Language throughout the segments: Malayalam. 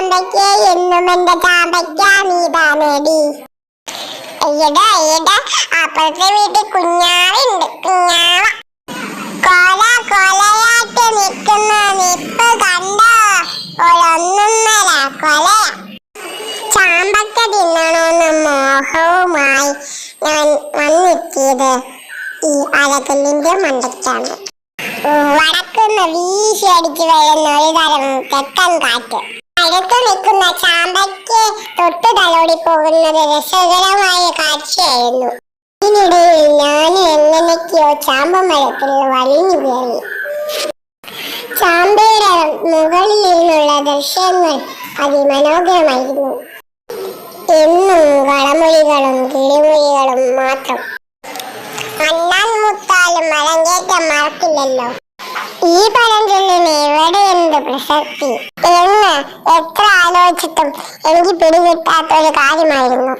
ചാമ്പയ്ക്ക് എന്നും എന്റെ ചാമ്പയ്ക്ക നീതാനേടി എയ്യടാ എയ്യടാ അപ്പുറത്തെ വീട്ടിൽ കുഞ്ഞാവുണ്ട് കുഞ്ഞാവ. കോല കൊലയായിട്ട് നിൽക്കുന്ന നിപ്പ് കണ്ടോ? ഒരൊന്നൊന്നര കൊലയാ. ചാമ്പക്ക തിന്നണമെന്ന് മോഹവുമായി ഞാൻ വന്നെത്തിയത് ഈ അരകല്ലിന്റെ മണ്ടയ്ക്കാണ്. വടക്കുന്ന് വീശി അടിച്ചു വരുന്ന ഒരു തരം തെക്കൻ കാറ്റ്. അടുത്ത് നിൽക്കുന്ന ചാമ്പയ്ക്ക് തൊട്ടു തലോടി പോകുന്നത് രസകരമായ കാഴ്ചയായിരുന്നു. ഇതിനിടയിൽ ഞാൻ എങ്ങനെയൊക്കെയോ ചാമ്പ മരത്തിൽ വലിഞ്ഞു കയറി. ചാമ്പയുടെ മുകളിൽ നിന്നുള്ള ദൃശ്യങ്ങൾ അതിമനോഹരമായിരുന്നു. എന്നും കളമൊഴികളും കിളിമൊഴികളും മാത്രം. അണ്ണാൻ മുത്താലും മലങ്കേറ്റം മറക്കില്ലല്ലോ ഈ പഴഞ്ചൊല്ലിന് എവിടെ എന്ത് പ്രസക്തി? എത്ര ആലോചിച്ചിട്ടും എനിക്ക് പിടികിട്ടാത്ത ഒരു കാര്യമായിരുന്നു.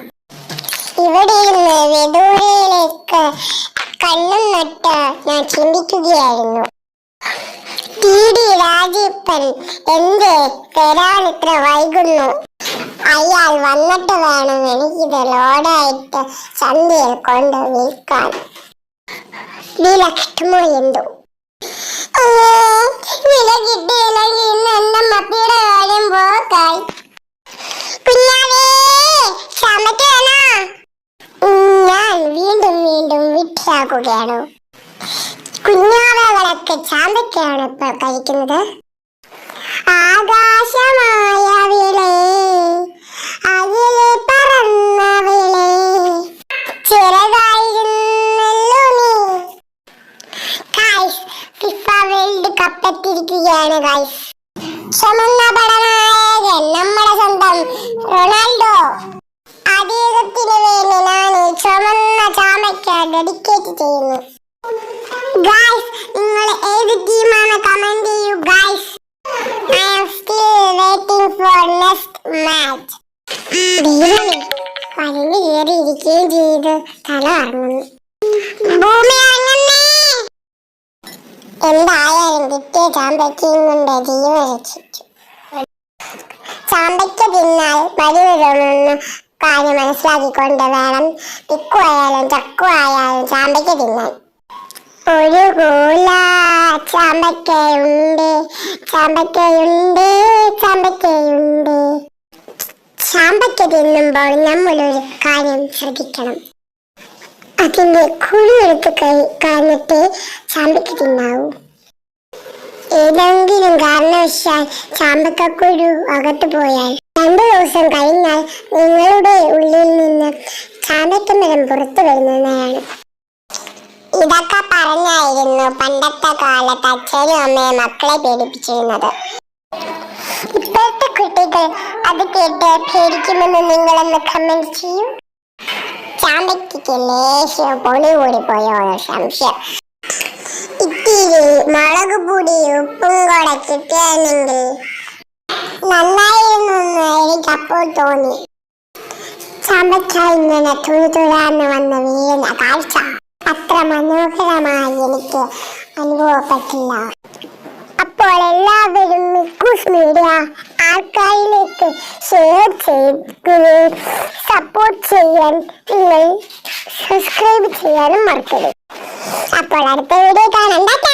ഇവിടെ ഇരുന്ന് വിദൂരയിലേക്ക് കണ്ണും നട്ട് ഞാൻ ചിന്തിക്കുകയായിരുന്നു. ടി ഡി രാജീപ്പൻ എന്ത് ഇത്ര വൈകുന്നു? അയാൾ വന്നിട്ട് വേണം എനിക്കിത് ലോഡായിട്ട് ചന്തയിൽ കൊണ്ട് വിൽക്കാൻ. വിലക്കിട്ടുമോ എന്തോ? വില കിട്ടിയില്ലെങ്കിൽ ഇന്ന് എന്റെ മപ്പിയുടെ കാര്യം പോക്കായി കുഞ്ഞാവേ ചമറ്റ് വേണോ ഉം, ഞാൻ വീണ്ടും വീണ്ടും വിട്ടിയാക്കുകയാണ് കുഞ്ഞാവകളൊക്കെ ചാമ്പയ്ക്കാണ് ഇപ്പോൾ കഴിക്കുന്നത്. ആകാശമായ വിളേ പറന്ന നീ ഫിഫ വേൾഡ് കപ്പ് ഗായ്സ് ചുമന്ന ചാമയ്ക്ക് ഡെഡിക്കേറ്റ് ചെയ്യുന്നു. ഗായ്സ് നിങ്ങൾ ഏത് ടീമാണ് കമന്റ് ചെയ്യൂ guys I am still waiting for next match ദൈവമേ വലിഞ്ഞു കയറി ഇരിക്കുകയും ചെയ്ത്. തല ഇറങ്ങുന്നു ഭൂമി ഇറങ്ങുന്നേ എന്തായാലും കിട്ടിയ ചാമ്പയ്ക്കയും കൊണ്ട് രക്ഷിച്ചു. ചാമ്പയ്ക്ക തിന്നാൽ വഴി വരുമെന്ന് കാര്യം മനസ്സിലാക്കിക്കൊണ്ട് വേണം തിക്കുവായാലും ചക്കുവായാലും ചാമ്പയ്ക്ക് തിന്നാൻ. ഒരു കൂല ചാമ്പയ്ക്കയുണ്ട് ചാമ്പയ്ക്കയുണ്ട് ചാമ്പയ്ക്കയുണ്ട്. ചാമ്പയ്ക്ക തിന്നുമ്പോൾ നമ്മളൊരു കാര്യം ശ്രദ്ധിക്കണം. അതിന്റെ കുഴി എടുത്ത് കളഞ്ഞിട്ട് ചാമ്പയ്ക്ക് തിന്നാവൂ. ഏതെങ്കിലും കാരണവശാൽ ചാമ്പക്കക്കുരു അകത്തു പോയാൽ രണ്ടു ദിവസം കഴിഞ്ഞാൽ നിങ്ങളുടെ ഉള്ളിൽ നിന്ന് ചാമ്പയ്ക്ക മരം പുറത്തു വരുന്നതാണ്. ഇതൊക്കെ പറഞ്ഞായിരുന്നു പണ്ടത്തെ കാലത്ത് അച്ഛനും അമ്മയും മക്കളെ പേടിപ്പിച്ചിരുന്നത്. ഇപ്പോഴത്തെ കുട്ടികൾ അത് കേട്ട് പേടിക്കുമെന്ന് നിങ്ങളൊന്ന് കമന്റ് ചെയ്യൂ. ചാമ്പയ്ക്ക് ലേശം പൊളി കൂടി പോയോ? സംശയം. ഇത്തിരി മുളക് പൊടി ഉപ്പും കൂടെ കിട്ടിയാണെങ്കിൽ നന്നായിരുന്നു അപ്പോൾ തോന്നി. ചമച്ചിങ്ങനെ തുഴാന്ന് വന്ന് വീഴുന്ന കാഴ്ച അത്ര മനോഹരമായി എനിക്ക് അനുഭവപ്പെട്ടില്ല. അപ്പോൾ എല്ലാവരും മിക്കൂസ് മീഡിയ ആൾക്കാരിലേക്ക് ഷെയർ ചെയ്യുകയും സപ്പോർട്ട് ചെയ്യാൻ നിങ്ങൾ സബ്സ്ക്രൈബ് ചെയ്യാനും മറക്കരുത്. അപ്പോൾ അടുത്ത വീഡിയോ കാണാം. ടാറ്റാ.